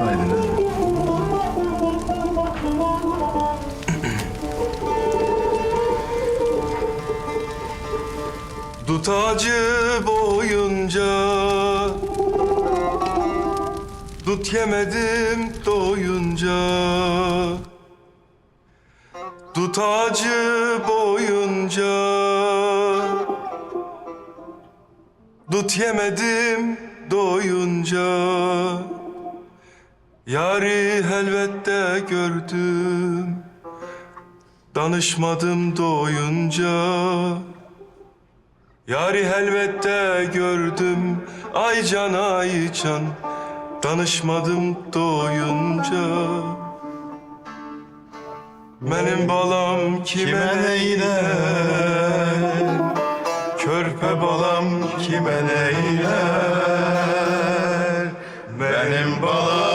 yapsaydınız. Dutacı boyunca Dut yemedim doyunca Dut Dutacı boyunca Dut yemedim doyunca Yari helvette gördüm Danışmadım doyunca Yari helvette gördüm Ay can ay can Danışmadım doyunca Benim balam kime, Kime neyler? Körpe balam kime neyler? Benim balam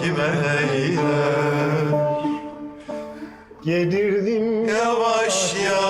kime neyler? Yedirdim Yavaş yavaş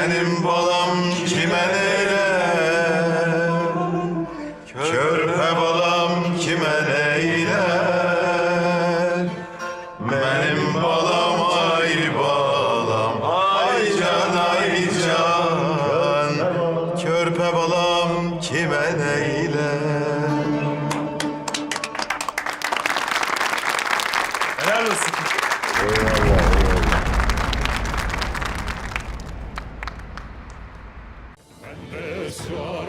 Benim balam kime neyler Körpe balam kime neyler Benim balam ay balam Ay can ay can. Körpe balam kime neyler Helal olsun. Bende sığar